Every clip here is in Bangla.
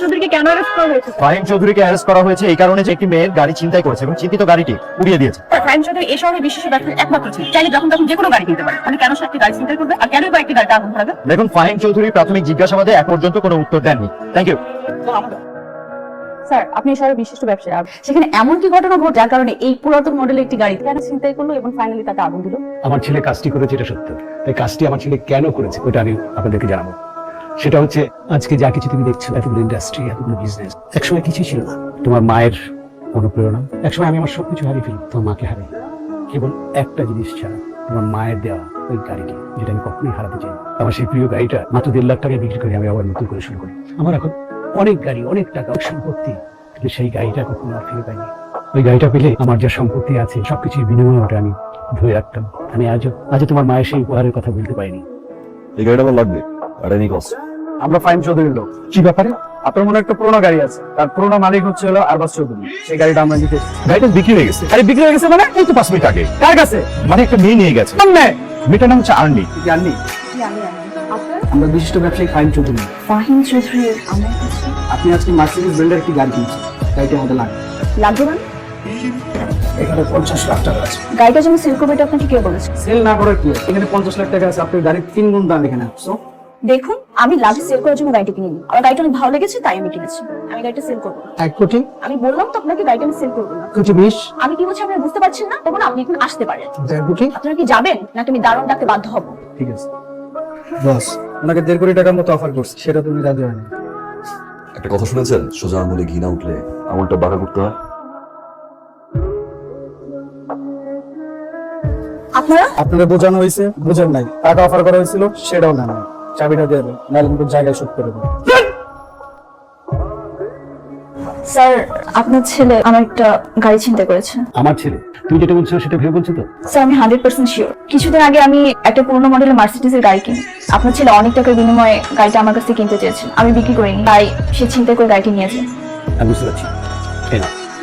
চৌধুরীকে অ্যারেস্ট করা হয়েছে ফাহিম চৌধুরীকে অ্যারেস্ট করা হয়েছে এই কারণে যে একটি মেয়ের গাড়ি চিন্তাই করেছে এবং চিন্তিত গাড়িটি উড়িয়ে দিয়েছে। ফাহিম চৌধুরী এই শহরে বিশেষ ব্যক্তির একমাত্র ছিল। চাইলে যখন তখন যে কোনো গাড়ি কিনতে পারে। মানে কেন সে একটি গাড়ি চিন্তা করবে আর কেন বা একটি গাড়িটা আগুন ধরাবে? দেখুন ফাহিম চৌধুরী প্রাথমিক জিজ্ঞাসাবাদে এক পর্যন্ত কোনো উত্তর দেননি। থ্যাংক ইউ স্যার, আপনি বিশিষ্ট ব্যবসায়ী। সেখানে এমন কি ঘটনা ঘট যার কারণে এই পুরাতন মডেলের একটি গাড়ি কেন চিন্তাই করল এবং ফাইনালি তাকে আগুন দিল? আমার ছেলে কাজটি করেছে, এটা সত্য। এই কাজটি আমার ছেলে কেন করেছে, ওটা আমি আপনাদেরকে জানাব। সেটা হচ্ছে, আজকে যা কিছু তুমি দেখছ, এতগুলো ইন্ডাস্ট্রি এতগুলো বিজনেস একসময় ছিল না। তোমার মায়ের অনুপ্রেরণা, একসময় আমি আমার সবকিছু হারিয়ে ফেলি, তোমার মাকে হারাই কেবল একটা জিনিস ছাড়া তোমার মায়ের দেওয়া ওই গাড়িটি, যেটা আমি কখনোই হারাতে চাই আমার সেই প্রিয় গাড়িটা মাত্র দেড় লাখ টাকায় বিক্রি করে আমি আবার নতুন করে শুরু করি। আমার এখন অনেক গাড়ি অনেক টাকা সম্পত্তি। কিন্তু সেই গাড়িটা কখনো আর ফিরে পাইনি। ওই গাড়িটা পেলে আমার যা সম্পত্তি আছে সবকিছুর বিনিময়ে ওটা আমি ধরে রাখতাম। আমি আজও আজও তোমার মায়ের সেই উপহারের কথা বলতে পারিনি। এই গাড়িটা আমার লাগবে আর এনি কস্ট আমরা ফাইম চৌধুরীর লোক। কি ব্যাপারে? আপনার মনে হয় একটা পুরোনো গাড়ি আছে তার পুরোনো মালিক হচ্ছে হলো আরবাস চৌধুরী। সেই গাড়িটা আমরা নিতে গাড়িটা বিক্রি হয়ে গেছে। গাড়ি বিক্রি হয়ে গেছে মানে? এই তো পাঁচ মিনিট আগে। কার কাছে? মানে একটা মেয়ে নিয়ে গেছে। মেয়েটার নাম হচ্ছে আর্নি। জাননি আমরা বিশিষ্ট ব্যবসায়ী ফাইম চৌধুরী। ফাহিম চৌধুরী আমার কাছে। আপনি আজকে মার্সিডিজ বেল্ডের একটি গাড়ি কিনছেন। গাড়িটা আমাদের লাগবে। লাগবে মানে? এখানে পঞ্চাশ লাখ টাকা আছে। গাড়িটা যেন সেল করবে এটা আপনাকে কে বলেছে? সেল না করার কি এখানে পঞ্চাশ লাখ টাকা আছে। আপনার গাড়ির তিন গুণ দাম এখানে So, দেখুন আমি লাভে সেল করার জন্য গাড়িটা কিনিনি। আমার গাড়িটা অনেক ভালো লেগেছে তাই আমি কিনেছি। আমি গাড়িটা সেল করব। না। এক কোটি? আমি বললাম তো আপনাকে গাড়িটা আমি সেল করব না। কোটি বিশ? আমি কি বলছি আপনি বুঝতে পারছেন না? তখন আপনি এখন আসতে পারেন। দেড় কোটি? আপনারা কি যাবেন? নাকি আমি দারুণ ডাকতে বাধ্য হব। ঠিক আছে। বস। ওনাকে দেড় কোটি টাকার মতো অফার করছি সেটা তুমি রাজি হয়নি। একটা কথা শুনেছেন? সোজা আঙুলে ঘি না উঠলে আঙুলটা বাঁকা করতে হয়? আপনারা? আপনাদের বোঝানো হয়েছে বোঝেন নাই। টাকা অফার করা হয়েছিল সেটাও না চাবিটা দিয়ে দেবেন নাহলে কিন্তু জায়গায় শুট করে দেবেন স্যার আপনার ছেলে আমার একটা গাড়ি চিন্তা করেছে। আমার ছেলে? তুমি যেটা বলছো সেটা ভেবে বলছো তো? স্যার আমি হান্ড্রেড পার্সেন্ট শিওর। কিছুদিন আগে আমি একটা পুরোনো মডেলের মার্সিডিজের গাড়ি কিনি। আপনার ছেলে অনেক টাকার বিনিময়ে গাড়িটা আমার কাছ থেকে কিনতে চেয়েছে। আমি বিক্রি করিনি তাই সে চিন্তা করে গাড়িটি নিয়েছে আমি বুঝতে পারছি।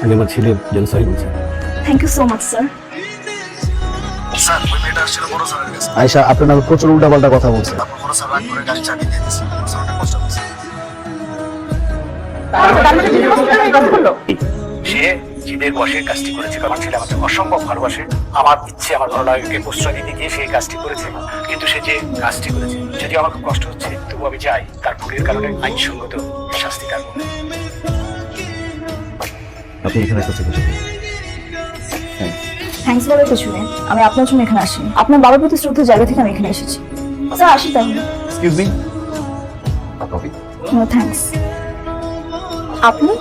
আমি আমার ছেলের জন্য সরি বলছি। Thank you so much sir আয়সা আপনার প্রচুর উল্টাপাল্টা কথা বলছে। সে জিদের বসে কাজটি করেছে কারণ ছেলে আমাকে অসম্ভব ভালোবাসে। আমার ইচ্ছে আমার ভালো লাগে প্রশ্রয় দিতে গিয়ে সে কাজটি করেছে। কিন্তু সে যে কাজটি করেছে যদি আমার খুব কষ্ট হচ্ছে তবু আমি চাই তার ভুলের কারণে আইনসঙ্গত শাস্তি তার আপনি এখানে একটা থ্যাংকস বলার কিছু নেই। আমি আপনার জন্য এখানে আসি আপনার বাবার প্রতি শ্রদ্ধার জায়গা থেকে আমি এখানে এসেছি। স্যার আসি তাহলে। এক্সকিউজ মি নো থ্যাঙ্কস আপনি?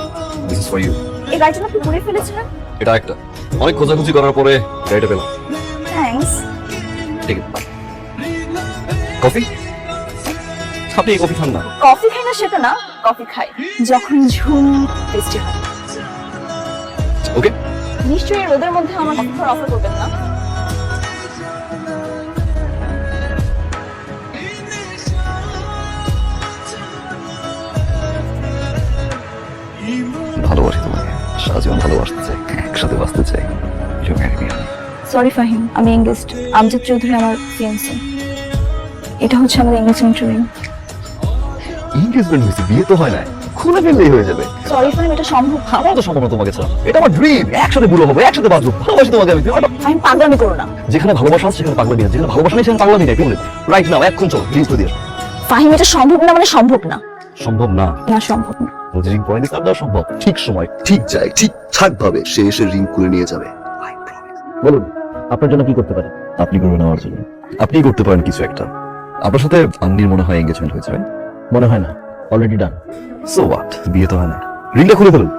দিস ইজ ফর ইউ এই গাড়িটা আপনি পুড়ে ফেলেছিলেন? এটা একটা। অনেক খোঁজাখুঁজি করার পরে গাড়িটা পেলাম। থ্যাঙ্কস ঠিক আছে কফি আপনি কফি খান না। কফি খাই না সেটা না কফি খাই। যখন ঝুম টেস্টি হয়। ওকে নিশ্চয়ই রোদের মধ্যে আমার অফার করবেন না। ভালোবাসি তোমাকে। সারাজীবন ভালোবাসতে চাই একসাথে বাঁচতে চাই সরি ফাহিম আমি এঙ্গেজড আমজাদ চৌধুরী আমার ফিয়ান্সি এটা হচ্ছে আমাদের এঙ্গেজমেন্ট রিং এনগেজমেন্ট হয়েছে বিয়ে তো হয় না খুলে ফেললেই হয়ে যাবে। সরি ফাহিম এটা সম্ভব না। আমার তো সম্ভব তোমাকে ছাড়া। এটা আমার ড্রিম একসাথে বুড়ো হব একসাথে বাঁচবো। ভালোবাসি তোমাকে আমি। ফাহিম পাগলামি করো না। যেখানে ভালোবাসা আছে সেখানে পাগলামি আছে। যেখানে ভালোবাসা নেই সেখানে পাগলামি নেই। কেমন? রাইট নাও এখন চলো প্লিজ করে দিয়ে ফাহিম এটা সম্ভব না মানে সম্ভব না। সম্ভব না। না সম্ভব না। বলছি রিং পয়েন্ট দেওয়া সম্ভব? ঠিক সময় ঠিক যায় ঠিক ঠাক ভাবে সে এসে রিং করে নিয়ে যাবে। বলুন আপনার জন্য কি করতে পারি? আপনি করবেন আমার জন্য। আপনি করতে পারেন কিছু একটা। আপনার সাথে আন্নির মনে হয় এঙ্গেজমেন্ট হয়েছে? মনে হয় না। অলরেডি ডান সো হোয়াট বিয়ে তো হয় না। রিংটা খুলে ফেলুন।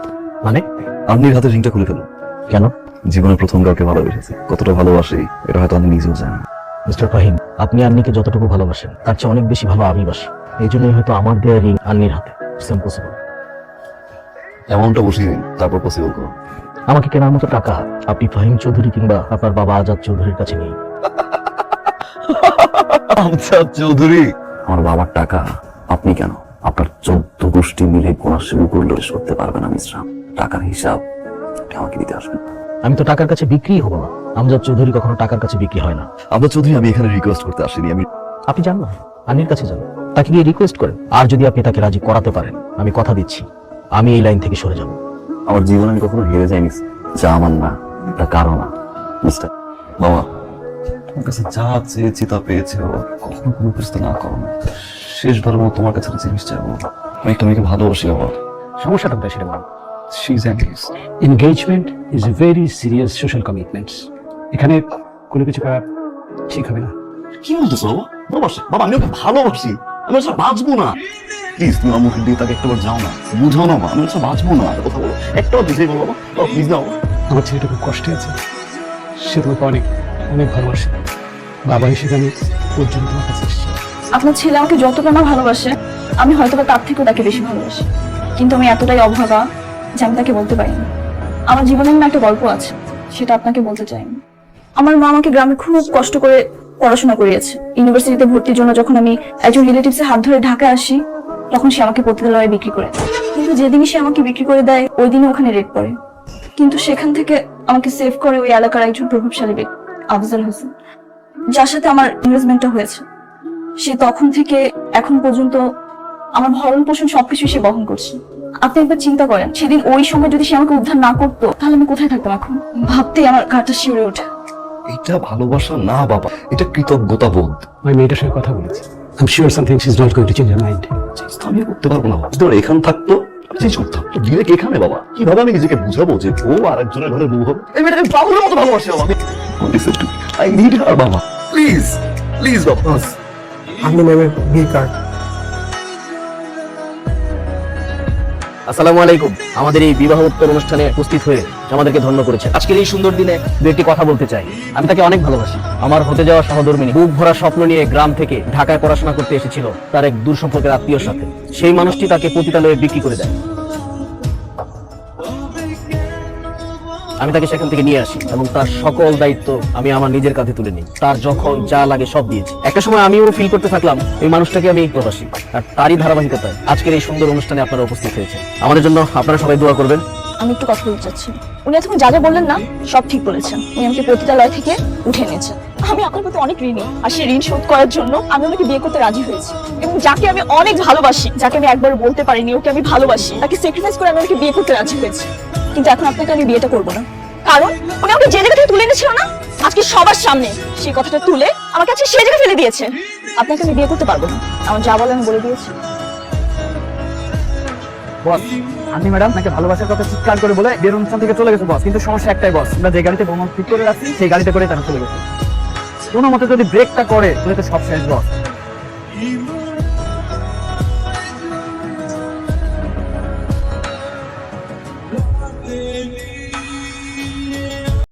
মানে? আন্নির হাতে রিংটা খুলে ফেলুন। কেন? জীবনে প্রথম কাউকে ভালোবেসেছে। কতটা ভালোবাসি এটা হয়তো আমি নিজেও জানি মিস্টার ফাহিম আপনি আন্নিকে যতটুকু ভালোবাসেন তার চেয়ে অনেক বেশি ভালো আমি বাসি এই জন্যই হয়তো আমার দেয়া রিং আন্নির হাতে। পসিবল অ্যামাউন্টটা বসিয়ে দিন তারপর পসিবল করুন। আমাকে কেনার মতো টাকা আপনি ফাহিম চৌধুরী কিংবা আপনার বাবা আজাদ চৌধুরীর কাছে নেই আচ্ছা চৌধুরী! আমার বাবার টাকা আপনি কেন? আপনার চোদ্দ গোষ্ঠী মিলে গোনা শুরু করলে করতে পারবেন না মিশ্রাম টাকার হিসাব আমাকে দিতে আসবেন। আমি তো টাকার কাছে বিক্রি হব না। আমজাদ চৌধুরী কখনো টাকার কাছে বিক্রি হয় না। আপনার চৌধুরী আমি এখানে রিকোয়েস্ট করতে আসিনি আমি আপনি জান না। আন্নির কাছে যান। তাকে গিয়ে রিকোয়েস্ট করেন। আর যদি আপনি তাকে রাজি করাতে পারেন আমি কথা দিচ্ছি। আমি এই লাইন থেকে সরে যাব। আমার জীবনে আমি কখনো হেরে যাইনি যা আমার না তা কারও না। মিস্টার বাবা তোমার কাছে যা চেয়েছি তা পেয়েছি বাবা। কখনো কোনো কিছু না করো না। শেষবারের মতো তোমার কাছে জিনিস চাইব আমি একটা মেয়েকে ভালোবাসি বাবা। সমস্যাটা সেটা she is engagement is a very serious social commitments এখানে কোনো কিছু করা ঠিক হবে না। কি বলতেছো বাবা? বাবা আমি ওকে ভালোবাসি। আমি সাথে বাঁচবো না। প্লিজ তুমি আমার মুখের দিয়ে তাকে একটা বার যাও না। বুঝাও না বাবা আমি সাথে বাঁচবো না। একটা কথা বলো। একটাও বুঝেই বলো বাবা প্লিজ না আমার ছেলেটা খুব কষ্টে আছে। সে তোমাকে অনেক অনেক ভালোবাসে। বাবা হিসেবে আমি পর্যন্ত তোমার কাছে এসেছি। আপনার ছেলে আমাকে যতটা না ভালোবাসে আমি হয়তো বা তার থেকেও তাকে বেশি ভালোবাসি। কিন্তু আমি এতটাই অভাগা যে আমি তাকে বলতে পারিনি। আমার জীবনের না একটা গল্প আছে সেটা আপনাকে বলতে চাইনি। আমার মা আমাকে গ্রামে খুব কষ্ট করে পড়াশোনা করিয়েছে। ইউনিভার্সিটিতে ভর্তির জন্য যখন আমি একজন রিলেটিভসের হাত ধরে ঢাকায় আসি, তখন সে আমাকে পতিতালয়ে বিক্রি করে কিন্তু যেদিনই সে আমাকে বিক্রি করে দেয় ওই দিনই ওখানে রেট পড়ে। কিন্তু সেখান থেকে আমাকে সেভ করে ওই এলাকার একজন প্রভাবশালী ব্যক্তি, আফজাল হোসেন, যার সাথে আমার ইনভেস্টমেন্টটা হয়েছে। সে তখন থেকে এখন পর্যন্ত আমার ভরণ পোষণ সবকিছু সে বহন করছে। আপনি একবার চিন্তা করেন, সেদিন ওই সময় যদি সে আমাকে উদ্ধার না করতো, তাহলে আমি কোথায় থাকতাম এখন? ভাবতেই আমার গাটা শিউরে ওঠে। এটা ভালোবাসা না বাবা। এটা কৃতজ্ঞতা বোধ। আমি মেয়েটার সঙ্গে কথা বলেছি। I am sure something she is not going to change her mind আমি করতে পারব না বাবা। ধর এখান থাকতো চেঞ্জ করতাম ডিরেক্ট এখানে বাবা। কীভাবে আমি নিজেকে বুঝাবো যে ও আরেকজনের ঘরে বউ হবে? এই মেয়েটাকে পাগলের মতো ভালোবাসি বাবা। আই নিড হার বাবা। প্লিজ প্লিজ বাবা। আমি ম্যামের বিয়ে কার্ড আসসালামু আলাইকুম। আমাদের এই বিবাহ উত্তর অনুষ্ঠানে উপস্থিত হয়ে আমাদেরকে ধন্য করেছে আজকের এই সুন্দর দিনে দু একটি কথা বলতে চাই। আমি তাকে অনেক ভালোবাসি। আমার হতে যাওয়া সহধর্মিনী বুক ভরা স্বপ্ন নিয়ে গ্রাম থেকে ঢাকায় পড়াশোনা করতে এসেছিল তার এক দূর সম্পর্কের আত্মীয়র সাথে। সেই মানুষটি তাকে পতিতালয়ে বিক্রি করে দেয়। আমি তাকে সেখান থেকে নিয়ে আসি এবং তার সকল দায়িত্ব আমি আমার নিজের কাঁধে তুলে নিই। তার যখন যা লাগে সব দিয়েছি। একটা সময় আমিও ফিল করতে থাকলাম এই মানুষটাকে আমি প্রবাসী। আর তারই ধারাবাহিকতায় আজকের এই সুন্দর অনুষ্ঠানে আপনারা উপস্থিত হয়েছে আমাদের জন্য আপনারা সবাই দোয়া করবেন। আমি একটু কথা বলতে চাচ্ছি। উনি এতক্ষণ যা যা বললেন না, সব ঠিক বলেছেন। উনি আমাকে পতিতালয় থেকে উঠে এনেছেন। আমি আপনার প্রতি অনেক ঋণী। আর সেই ঋণ শোধ করার জন্য আমি ওনাকে বিয়ে করতে রাজি হয়েছি। এবং যাকে আমি অনেক ভালোবাসি, যাকে আমি একবার বলতে পারিনি, ওকে আমি ভালোবাসি, তাকে স্যাক্রিফাইস করে আমি ওকে বিয়ে করতে রাজি হয়েছি। কিন্তু এখন আপনাকে আমি বিয়েটা করব না। কারণ উনি আমাকে যে জায়গা তুলে এনেছিল না? আজকে সবার সামনে সেই কথাটা তুলে আমার কাছে সে জায়গায় ফেলে দিয়েছে। আপনাকে আমি বিয়ে করতে পারব না। আমার যা বলে আমি বলে দিয়েছি। আন্নি ম্যাডাম ভালোবাসার কথা করে বলে থেকে চলে গেছে কিন্তু সমস্যা একটাই যে গাড়িতে ঠিক করে রাখছি সেই গাড়িতে করে চলে গেছে। কোনো মতে যদি ব্রেকটা করে, তাহলে তো সব শেষ, বস।